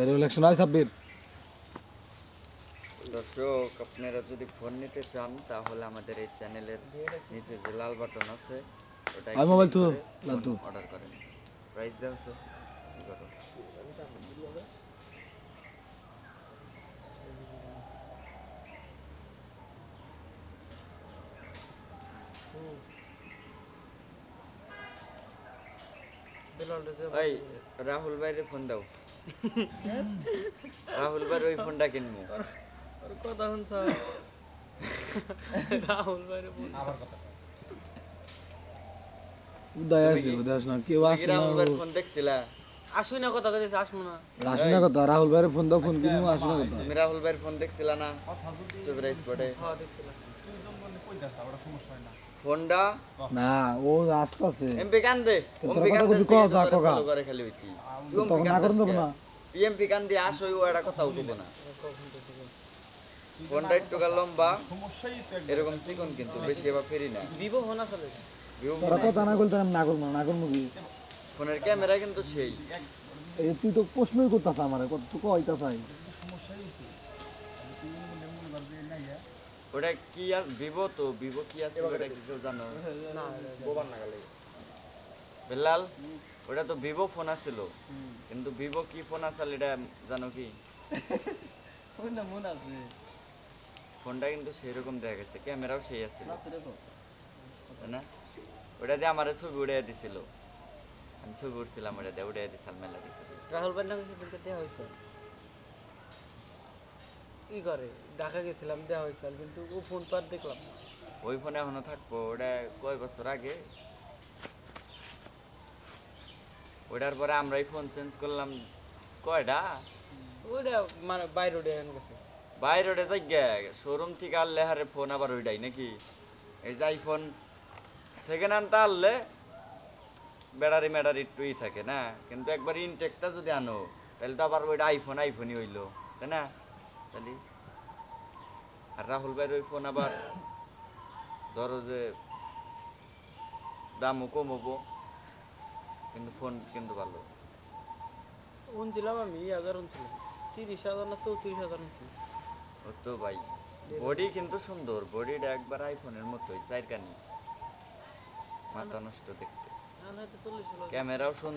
Election হয় ছাব্বির। দর্শক আপনারা যদি ফোন নিতে চান তাহলে আমাদের এই চ্যানেলের নিচে যে লাল বাটন আছে ওটা আর মোবাইল তো, লাড্ডু। অর্ডার করেন। প্রাইস দেওয়া আছে। এই রাহুল ভাইরে ফোন দাও। রাহুল ভাইয়ের ওই ফোনটা কিনবো ওর কথা শুনছ রাহুল বল। উদয় আসছে উদয় আসে না কেউ আসে না রাহুল ফোন দেখছিলা? আসুই না কথা কইছে আসব না। আসে না কথা রাহুল ভাইয়ের ফোন দাও ফোন কিনবো আসে না কথা। তুমি রাহুল ভাইয়ের ফোন দেখছিলা না? চুবরা স্পটে। হ্যাঁ দেখছিলাম। ফোনটা? না ও আসতেছে এমপি কান্দে। এমপি কান্দে কিছু কও করে খালি হইতি। তখন না। করুন না টিএমপি কান্দি আসই ও একটা কথা উঠবো না। ফোনটা একটু গা লম্বা। এরকম চিকন কিন্তু বেশি এবার ফেরি না। ভিভো ফোন Vivo তোরা কথা না করতে না করব না, না করব কি? ফোনের ক্যামেরা কিন্তু সেই। এই তুই তো প্রশ্নই করতেছ আমার কত তুই কইতা চাই ওটা কি আর ভিভো তো ভিভো কি আছে ওটা কি কেউ জানো? বেলাল ওটা তো ভিভো ফোন আছিল। কিন্তু ভিভো কি ফোন আসল এটা জানো কি? মন আছে ফোনটা কিন্তু সেই রকম দেখা গেছে ক্যামেরাও সেই আছিল। তাই না? ওটা দিয়ে আমার ছবি উড়ে দিছিল। আমি ছবি উঠছিলাম ওটা দিয়ে উড়ে দিছিলাম মেলা দিছিল রাহুল ভাইয়ের নামে কি দেওয়া হয়েছে। কি করে? ঢাকা গেছিলাম দেওয়া হয়েছে কিন্তু ও ফোন পার দেখলাম না। ওই ফোনে এখনও থাকব ওটা কয় বছর আগে? ওটার পরে আমরাই ফোন চেঞ্জ করলাম কয়টা? ওইটা মানে বাইরে উঠে গেছে। বাইরে ওটা যাই শোরুম থেকে আনলে হারে ফোন আবার ওইটাই নাকি? এই যে আইফোন সেকেন্ড হ্যান্ডটা আনলে ব্যাটারি ম্যাটারি একটুই থাকে না? কিন্তু একবার ইনটেকটা যদি আনো তাহলে তো আবার ওইটা আইফোন আইফোনই হইল তাই না? তাহলে আর রাহুল ভাইয়ের ওই ফোন আবার ধরো যে দামও কমবো কিন্তু ফোন কিন্তু ভালো। উনছিলাম আমি হাজার উনছিলাম তিরিশ হাজার না চৌত্রিশ হাজার উনছিলাম ও তো ভাই বডি কিন্তু সুন্দর বডিটা একবার আইফোনের মতোই চারকানি মাথা নষ্ট দেখতে। ক্যামেরাও সুন্দর।